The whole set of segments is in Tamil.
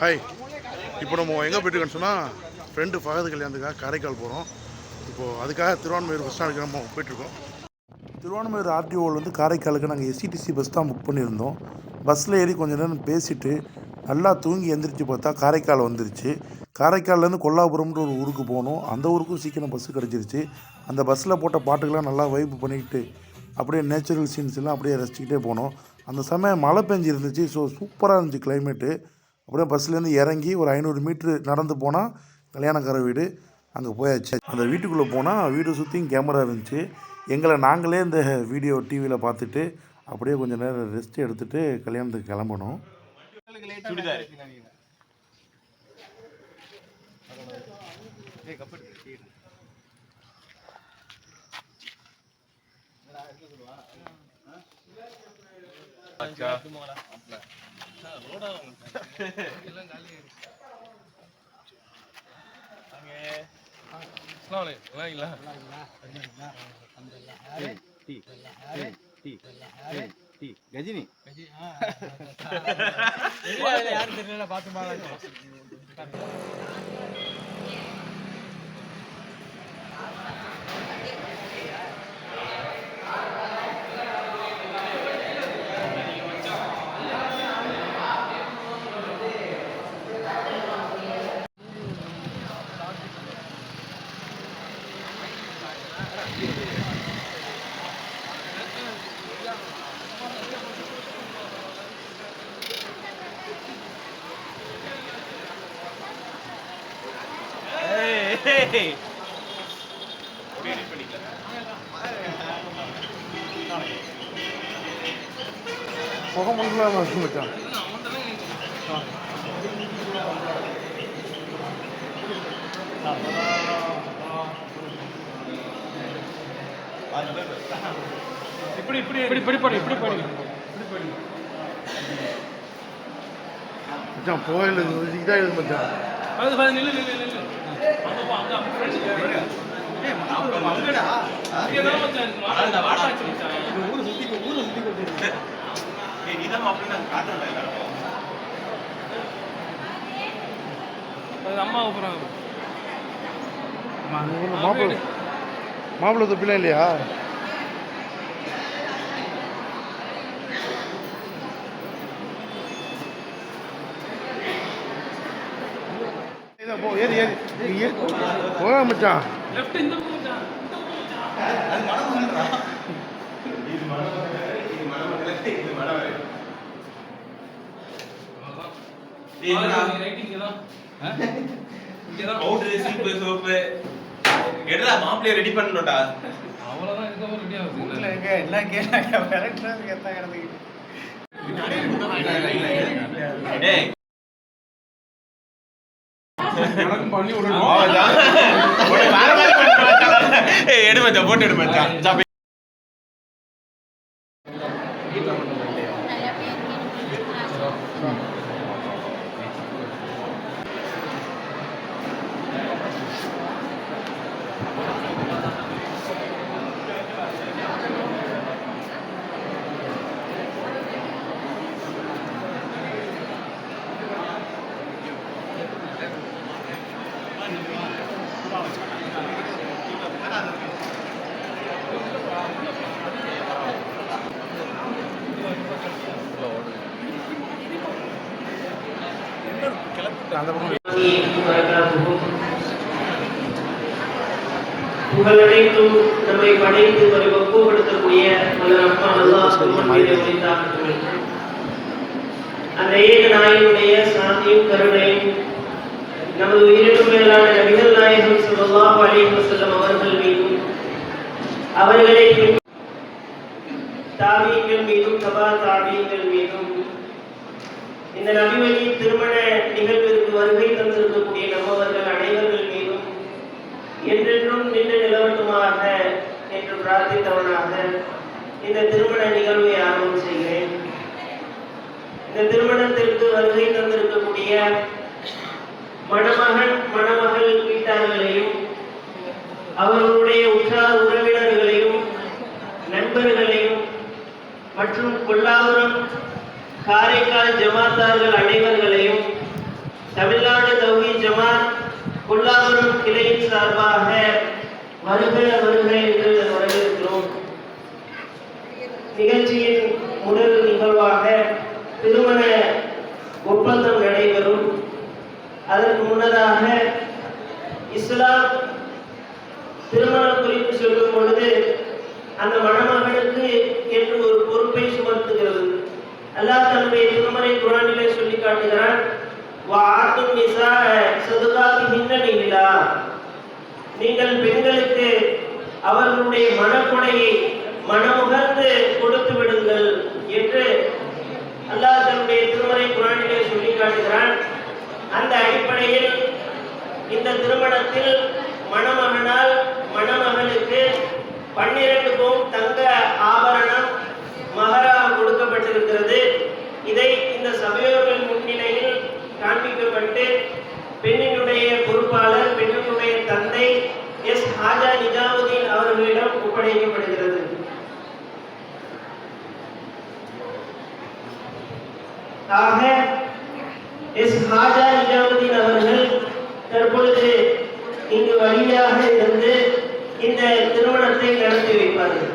ஹாய் இப்போ நம்ம எங்கே போயிட்டுருக்கோன்னு சொன்னால் ஃப்ரெண்டு ஃபகது கல்யாணத்துக்காக காரைக்கால் போகிறோம் இப்போது அதுக்காக திருவான்மையூர் பஸ் ஸ்டாண்டுக்கு நம்ம போயிட்டுருக்கோம். திருவான்மையூர் ஆர்டிஓவில் வந்து காரைக்காலுக்கு நாங்கள் எஸ்சிடிசி பஸ் தான் புக் பண்ணியிருந்தோம். பஸ்ஸில் ஏறி கொஞ்ச நேரம் பேசிவிட்டு நல்லா தூங்கி எந்திரிச்சு பார்த்தா காரைக்கால் வந்துருச்சு. காரைக்கால்லேருந்து கொல்லாபுரம்ன்ற ஒரு ஊருக்கு போகணும் அந்த ஊருக்கும் சீக்கிரம் பஸ்ஸு கிடச்சிருச்சு. அந்த பஸ்ஸில் போட்ட பாட்டுக்கெல்லாம் நல்லா வைப் பண்ணிக்கிட்டு அப்படியே நேச்சுரல் சீன்ஸ் எல்லாம் அப்படியே ரசிச்சுக்கிட்டே போனோம். அந்த சமயம் மழை பெஞ்சு இருந்துச்சு ஸோ சூப்பராக இருந்துச்சு கிளைமேட்டு அப்படியே பஸ்லேருந்து இறங்கி ஒரு ஐநூறு மீட்ரு நடந்து போனால் கல்யாணக்கார வீடு அங்கே போயாச்சு. அந்த வீட்டுக்குள்ளே போனால் வீடு சுற்றியும் கேமரா இருந்துச்சு. எங்களை நாங்களே இந்த வீடியோ டிவியில் பார்த்துட்டு அப்படியே கொஞ்சம் நேரம் ரெஸ்ட் எடுத்துகிட்டு கல்யாணத்துக்கு கிளம்பணும். சுடிதார். கஜினி யாரும் தெரியல பார்த்து முகம் முழுக்கலாம் வச்சுட்டான் இப்படி இப்படி இப்படி இப்படி படி இப்படி படி மச்சான் கோயில் இதாக இது மச்சான். அது நில்லு நில்லு நில்லு. அங்க போ, அம்மா மாப்பிள்ளை மாப்பிள்ளை தொப்பிலாம் இல்லையா போ ஏறி ஏறி. நீ ஏறி. போக மச்சான். லெஃப்ட் இந்த பக்கம் மச்சான் ரைட் இங்க தான் இங்க தான் பவுடர் சீப்பு சோப்பு எடுடா மாப்பிள்ளைய ரெடி பண்ணணும்டா. அவ்வளவுதான் இதுக்கப்புறம் ரெடி ஆகுது. எங்க எல்லாம் கேட்டாங்க விரட்டுறதுக்கு எத்தனை கிடந்துக்கிட்டு. டேய். பண்ணி விடணும். எடுமச்சா போட்டு எடுமச்சா அந்த பக்கம் புகழனைத்தும் நம்மை படைத்து ஒரு பக்குவப்படுத்தக்கூடிய அந்த ஏக நாயனுடைய சாந்தியும் கருணையும் நமது உயிரினும் மேலான நபிகள் நாயகம் ஸல்லல்லாஹு அலைஹி வஸல்லம் அவர்கள் மீதும் அவர்களை தாபியங்கள் மீதும் சபா தாபியங்கள் மீதும் இந்த நபிவழியின் திருமண நிகழ்விற்கு வருகை தந்திருக்கக்கூடிய நம்மவர்கள் அனைவர்கள் மீதும் என்றென்றும் நின்று நிலவட்டுமாக என்று பிரார்த்தித்தவனாக இந்த திருமண நிகழ்வை ஆரம்பம் செய்கிறேன். இந்த திருமணத்திற்கு வருகை தந்திருக்கக்கூடிய மணமகன் மணமகள் வீட்டார்களையும் அவர்களுடைய உற்றார் உறவினர்களையும் நண்பர்களையும் மற்றும் கொல்லாபுரம் காரைக்கால் ஜமாத்தார்கள் அனைவர்களையும் தமிழ்நாடு தௌஹி ஜமாத் கொல்லாபுரம் கிளையின் சார்பாக வருக வருக என்று வரவேற்கிறோம். நிகழ்ச்சியின் முதல் நிகழ்வாக திருமண ஒப்பந்தம் நடைபெறும். அதற்கு முன்னதாக இஸ்லாம் திருமணம் குறித்து சொல்லும் பொழுது அந்த மணமகனுக்கு என்று ஒரு பொறுப்பை சுமத்துகிறது. அல்லாஹ் தன்னுடைய திருமறை குரானிலே சொல்லி காட்டுகிறான் வாத்தும் நிசா சதுகாத்தி நீங்கள் பெண்களுக்கு அவர்களுடைய மனக்குடையை மனமுகர்ந்து கொடுத்து விடுங்கள் என்று அல்லாஹ் தன்னுடைய திருமறை குரானிலே சொல்லி காட்டுகிறான். அந்த அடிப்படையில் இந்த திருமணத்தில் மணமகனால் மணமகளுக்கு பன்னிரண்டு பவுன் தங்க ஆக எஸ் ஹாஜா நிஜாமுதீன் அவர்கள் தற்பொழுது இங்கு வழியாக இருந்து இந்த திருமணத்தை நடத்தி வைப்பார்கள்.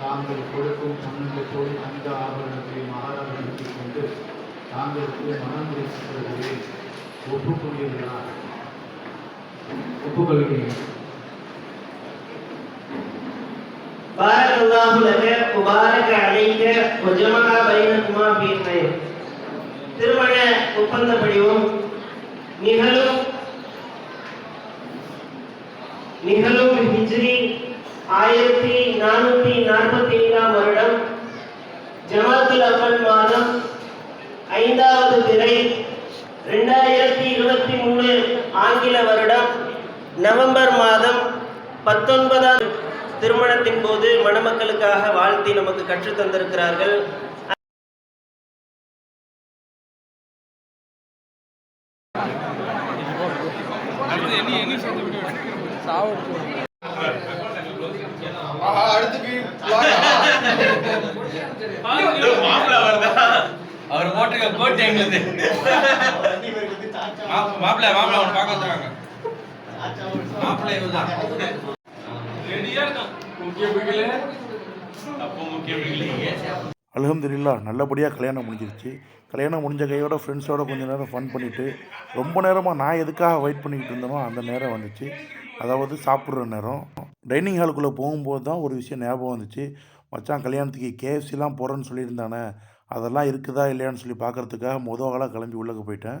தாங்கள் கொடுக்கும் பன்னெண்டு தங்க ஆபரணத்தை மகாராஜனுக்கு கொண்டு தாங்களுக்கு மனம் முடிச்சுள்ளதை ஒப்புக்கொள்கிறார் ஒப்புக்கொள்கிறேன். الله لك وبارك عليك وجمع بينكما في خير திருமண ஒப்பந்த படிவம் நிகழும் நிகழும் ஹிஜ்ரி ஆயிரத்தி நானூத்தி நாற்பத்தி ஏழாம் வருடம் ஜமாத்துல் அவ்வல் மாதம் ஐந்தாவது திரை ரெண்டாயிரத்தி இருபத்தி மூணு ஆங்கில வருடம் நவம்பர் மாதம் பத்தொன்பதாம் திருமணத்தின் போது மணமக்களுக்காக வாழ்த்தி நமக்கு கற்றுத் தந்திருக்கிறார்கள். அவர் போட்டு போட்டு எங்களுக்கு. மாப்பிள்ள மாப்பிள்ள அவன் பார்க்க வந்துருவாங்க மாப்பிள்ளை இவர்தான். அலகம்துல்லா நல்லபடியாக கல்யாணம் முடிஞ்சிருச்சு. கல்யாணம் முடிஞ்ச கையோட ஃப்ரெண்ட்ஸோட கொஞ்ச நேரம் ஃபன் பண்ணிவிட்டு ரொம்ப நேரமாக நான் எதுக்காக வெயிட் பண்ணிக்கிட்டு இருந்தேனோ அந்த நேரம் வந்துச்சு. அதாவது சாப்பிட்ற நேரம். டைனிங் ஹாலுக்குள்ளே போகும்போது தான் ஒரு விஷயம் ஞாபகம் வந்துச்சு. மச்சான் கல்யாணத்துக்கு கேஎஃப்சிலாம் போகிறேன்னு சொல்லியிருந்தானே அதெல்லாம் இருக்குதா இல்லையான்னு சொல்லி பார்க்கறதுக்காக மொதல் ஆளாக கிளம்பி உள்ளே போயிட்டேன்.